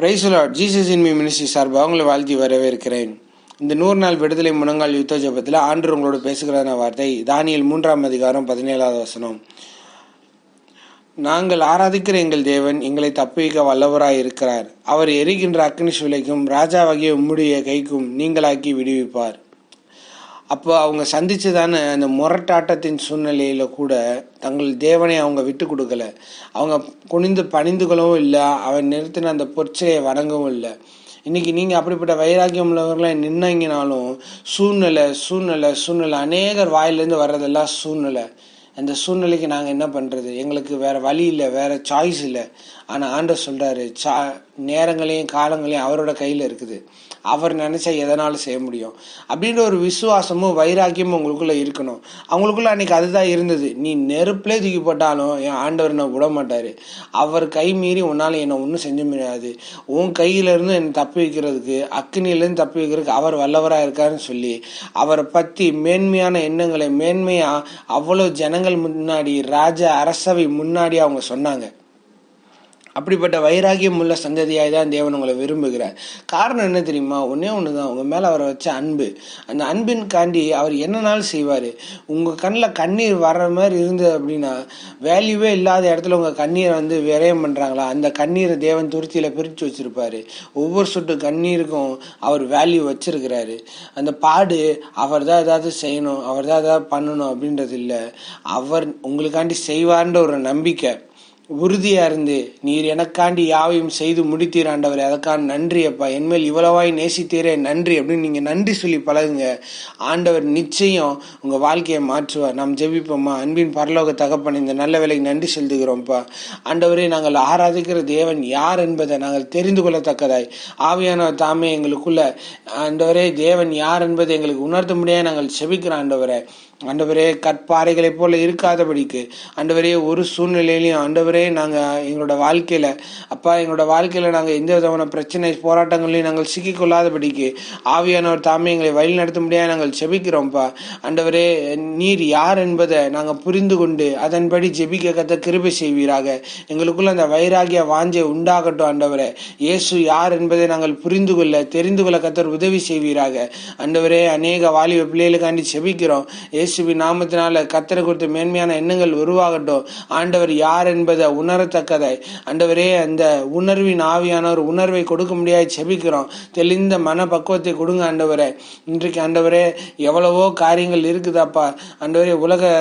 பிரைஸ்லாட் Jesus இன்மி ministry சார்பாக உங்களை வாழ்த்தி வரவேற்கிறேன். இந்த நூறு நாள் விடுதலை முழங்கால் யுத்த ஜபத்தில் ஆண்டு உங்களோட பேசுகிறதான வார்த்தை தானியல் மூன்றாம் அதிகாரம் பதினேழாவது வசனம். நாங்கள் ஆராதிக்கிற எங்கள் தேவன் எங்களை தப்பிக்க வல்லவராய் இருக்கிறார். அவர் எரிகின்ற அக்னிஷ் விலைக்கும் ராஜாவாகிய உம்முடைய கைக்கும் நீங்களாக்கி விடுவிப்பார். அப்போ அவங்க சந்தித்ததான அந்த முரட்டாட்டத்தின் சூழ்நிலையில் கூட தங்கள் தேவனை அவங்க விட்டு கொடுக்கல. அவங்க குனிந்து பணிந்துகளவும் இல்லை. அவன் நிறுத்தின அந்த பொற்சையை வணங்கவும் இல்லை. இன்னைக்கு நீங்கள் அப்படிப்பட்ட வைராக்கியம் உள்ளவர்களை நின்னங்கினாலும் சூழ்நிலை சூழ்நிலை சூழ்நிலை. அநேகர் வாயிலேருந்து வர்றதெல்லாம் சூழ்நிலை. அந்த சூழ்நிலைக்கு நாங்கள் என்ன பண்ணுறது எங்களுக்கு வேறு வழி இல்லை வேற சாய்ஸ் இல்லை. ஆனால் ஆண்டர் சொல்கிறாரு சா நேரங்களையும் காலங்களையும் அவரோட கையில் இருக்குது. அவர் நினச்சா எதனாலும் செய்ய முடியும்? அப்படின்ற ஒரு விசுவாசமும் வைராக்கியமும் உங்களுக்குள்ளே இருக்கணும். அவங்களுக்குள்ள அன்னைக்கு அதுதான் இருந்தது. நீ நெருப்புலே தூக்கி போட்டாலும் என் ஆண்டவர் என்ன விட மாட்டார். அவர் கை மீறி உன்னால் என்னை ஒன்றும் செஞ்ச முடியாது. உன் கையிலேருந்து என்னை தப்பி வைக்கிறதுக்கு அக்னியிலேருந்து தப்பி வைக்கிறதுக்கு அவர் வல்லவராக இருக்காருன்னு சொல்லி அவரை பற்றி மேன்மையான எண்ணங்களை மேன்மையாக அவ்வளோ ஜனங்கள் முன்னாடி ராஜ அரசவை முன்னாடி அவங்க சொன்னாங்க. அப்படிப்பட்ட வைராகியம் உள்ள சந்ததியாக தான் தேவன் உங்களை விரும்புகிறார். காரணம் என்ன தெரியுமா? ஒன்றே ஒன்று தான் உங்கள் மேலே அவரை வச்ச அன்பு. அந்த அன்பின் காண்டி அவர் என்னனாலும் செய்வார். உங்கள் கண்ணில் கண்ணீர் வர்ற மாதிரி இருந்தது அப்படின்னா வேல்யூவே இல்லாத இடத்துல உங்கள் கண்ணீரை வந்து விரயம் பண்ணுறாங்களா அந்த கண்ணீரை தேவன் துருத்தியில் பிரித்து வச்சுருப்பார். ஒவ்வொரு சொட்டு கண்ணீருக்கும் அவர் வேல்யூ வச்சுருக்கிறாரு. அந்த பாடு அவர் தான் ஏதாவது செய்யணும் அவர் தான் ஏதாவது பண்ணணும் அப்படின்றது இல்லை. அவர் உங்களுக்காண்டி செய்வார்ன்ற ஒரு நம்பிக்கை. உறுதியா இருந்து நீர் எனக்காண்டி யாவையும் செய்து முடித்தீர் ஆண்டவர் அதற்கான நன்றி அப்பா. என்மேல் இவ்வளவாய் நேசித்தீரே நன்றி அப்படின்னு நீங்க நன்றி சொல்லி பழகுங்க. ஆண்டவர் நிச்சயம் உங்க வாழ்க்கையை மாற்றுவார். நாம் ஜெபிப்போம்மா. அன்பின் பரலோக தகப்பன் இந்த நல்ல வேலைக்கு நன்றி செலுத்துகிறோம்ப்பா. ஆண்டவரே நாங்கள் ஆராதிக்கிற தேவன் யார் என்பதை நாங்கள் தெரிந்து கொள்ளத்தக்கதாய். ஆவியானவர் தாமே எங்களுக்குள்ள ஆண்டவரே தேவன் யார் என்பதை எங்களுக்கு உணர்த்த முடியாது நாங்கள் செபிக்கிறோம் ஆண்டவரை. ஆண்டவரே கற்பாறைகளைப் போல இருக்காதபடிக்கு ஆண்டவரே ஒரு சூழ்நிலையிலையும் ஆண்டவரே நாங்கள் எங்களோட வாழ்க்கையில் அப்பா எங்களோட வாழ்க்கையில் நாங்கள் எந்த விதமான பிரச்சனை போராட்டங்களையும் நாங்கள் சிக்கிக்கொள்ளாதபடிக்கு ஆவியானவர் தாமே எங்களை வழி நடத்த முடியாது நாங்கள் செபிக்கிறோம்ப்பா ஆண்டவரே நீர் யார் என்பதை நாங்கள் புரிந்து கொண்டு அதன்படி ஜெபிக்க கத்த கிருபை செய்வீராக. எங்களுக்குள்ள அந்த வைராகிய வாஞ்சை உண்டாகட்டும் ஆண்டவரே. இயேசு யார் என்பதை நாங்கள் புரிந்து கொள்ள தெரிந்து கொள்ள கத்தர் உதவி செய்வீராக. ஆண்டவரே அநேக வாலிப பிள்ளைகளுக்காண்டி செபிக்கிறோம் இயேசுவி நாமத்தினால கத்திர குறித்த மேன்மையான எண்ணங்கள் உருவாகட்டும். ஆண்டவர் யார் என்பதை உணரத்தக்கதை. ஆண்டவரே அந்த உணர்வின் ஆவியான ஒரு உணர்வை கொடுக்க முடியாது செபிக்கிறோம். தெளிந்த மன பக்குவத்தை கொடுங்க ஆண்டவரே. இன்றைக்கு ஆண்டவரே எவ்வளவோ காரியங்கள் இருக்குதாப்பா. ஆண்டவரே உலக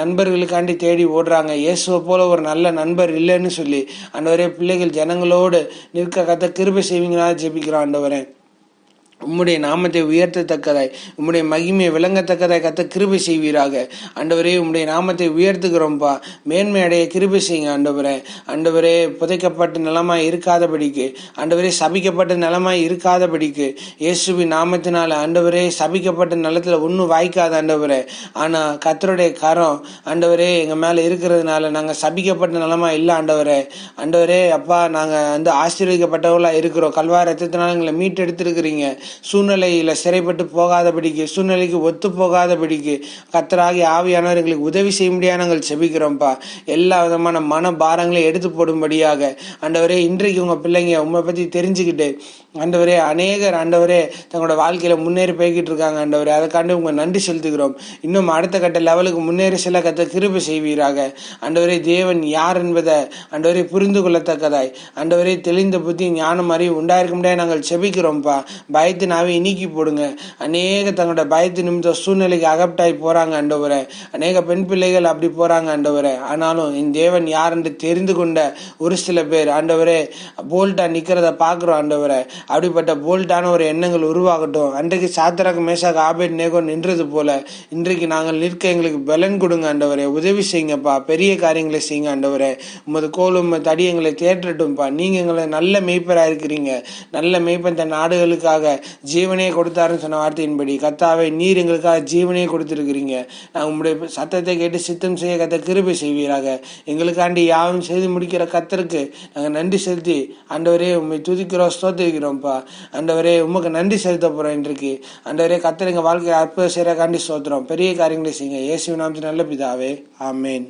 நண்பர்களுக்காண்டி தேடி ஓடுறாங்க. இயேசுவை போல ஒரு நல்ல நண்பர் இல்லைன்னு சொல்லி. ஆண்டவரே பிள்ளைகள் ஜனங்களோடு நிற்க கத்த கிருபை செய்வீங்களா ஜெபிக்கிறோம் ஆண்டவரே. உம்முடைய நாமத்தை உயர்த்தத்தக்கதாய் உம்முடைய மகிமையை விளங்கத்தக்கதாய் கத்த கிருபை செய்வீராக. ஆண்டவரே உம்முடைய நாமத்தை உயர்த்துகிறோம்ப்பா மேன்மை அடைய கிருபை செய்யுங்க ஆண்டவரே. ஆண்டவரே புதைக்கப்பட்ட நிலமாக இருக்காதபடிக்கு ஆண்டவரே சபிக்கப்பட்ட நிலமாய் இருக்காதபடிக்கு இயேசுபி நாமத்தினால ஆண்டவரே சபிக்கப்பட்ட நிலத்தில் ஒன்றும் வாய்க்காத ஆண்டவரே. ஆனால் கத்தருடைய கரம் ஆண்டவரே எங்கள் மேலே இருக்கிறதுனால நாங்கள் சபிக்கப்பட்ட நிலமா இல்லை ஆண்டவரே. ஆண்டவரே அப்பா நாங்கள் வந்து ஆசீர்வதிக்கப்பட்டவர்களாக இருக்கிறோம். கல்வா ரத்தத்தினால எங்களை மீட்டெடுத்திருக்கிறீங்க. சூழ்நிலையில சிறைப்பட்டு போகாதபடிக்கு சூழ்நிலைக்கு ஒத்து போகாதபடிக்கு கத்தராகி ஆவியானவர் எங்களுக்கு உதவி செய்ய முடியாது நாங்கள் செபிக்கிறோம்ப்பா. எல்லா விதமான மன பாரங்களையும் எடுத்து போடும்படியாக. ஆண்டவரே இன்றைக்கு உங்க பிள்ளைங்க உங்களை பத்தி தெரிஞ்சுக்கிட்டு ஆண்டவரே அநேகர் ஆண்டவரே தங்களோட வாழ்க்கையில முன்னேறி போய்கிட்டு இருக்காங்க ஆண்டவரே. அதுக்காண்டு உங்க நன்றி செலுத்துகிறோம். இன்னும் அடுத்த கட்ட லெவலுக்கு முன்னேறி செல்ல கத்த திருப்பி செய்வீராக. ஆண்டவரே தேவன் யார் என்பதை ஆண்டவரே புரிந்து கொள்ளத்தக்கதாய். ஆண்டவரே தெளிந்த புத்தி ஞானம் அறிவு உண்டாயிருக்க முடியாது நாங்கள் செபிக்கிறோம்ப்பா. பயத்தின் ஆவி நீக்கி போடுங்க. அநேக தங்களோட பயத்து நிமித்த சூழ்நிலைக்கு அகப்டாய் போறாங்க அண்டவரை அநேக பெண் பிள்ளைகள் அப்படி போறாங்க அண்டவரை ஆனாலும் என் தேவன் யார் என்று தெரிந்து கொண்ட ஒரு சில பேர் ஆண்டவரே போல்ட்டா நிக்கிறத பாக்குறோம் ஆண்டவரை. அப்படிப்பட்ட போல்ட்டான ஒரு எண்ணங்கள் உருவாகட்டும். அன்றைக்கு சாத்திராக்கு மேசாக ஆபேட் நேகோ நின்றது போல இன்றைக்கு நாங்கள் நிற்க எங்களுக்கு பலன் கொடுங்க ஆண்டவரே. உதவி செய்யுங்கப்பா. பெரிய காரியங்களை செய்யுங்க ஆண்டவரே. உமது கோலும் தடி எங்களை தேற்றட்டும்ப்பா நீங்க எங்களை நல்ல மெய்ப்பராக இருக்கிறீங்க நல்ல மெய்ப்பன் தன் நாடுகளுக்காக ஜீவனே கொடுத்தாருன்னு சொன்ன வார்த்தையின்படி கத்தாவை நீர் எங்களுக்காக ஜீவனே கொடுத்துருக்கிறீங்க. நாங்கள் உங்களுடைய சத்தத்தை கேட்டு சித்தம் செய்ய கத்த கிருபை செய்வீராக. எங்களுக்காண்டி யாவும் செய்து முடிக்கிற கத்தருக்கு நாங்கள் நன்றி செலுத்தி ஆண்டவரே உண்மை துதிக்கிறோம் ஸ்தோத்திருக்கிறோம்ப்பா ஆண்டவரே உமக்கு நன்றி செலுத்த போறோம் இன்றைக்கு. ஆண்டவரே கத்தர் எங்கள் வாழ்க்கையை அற்புதம் செய்கிற காண்டி ஸ்தோத்திரம். பெரிய காரியங்களை செய்யுங்க. இயேசு நாமத்தின் நல்ல பிதாவே. ஆமேன்.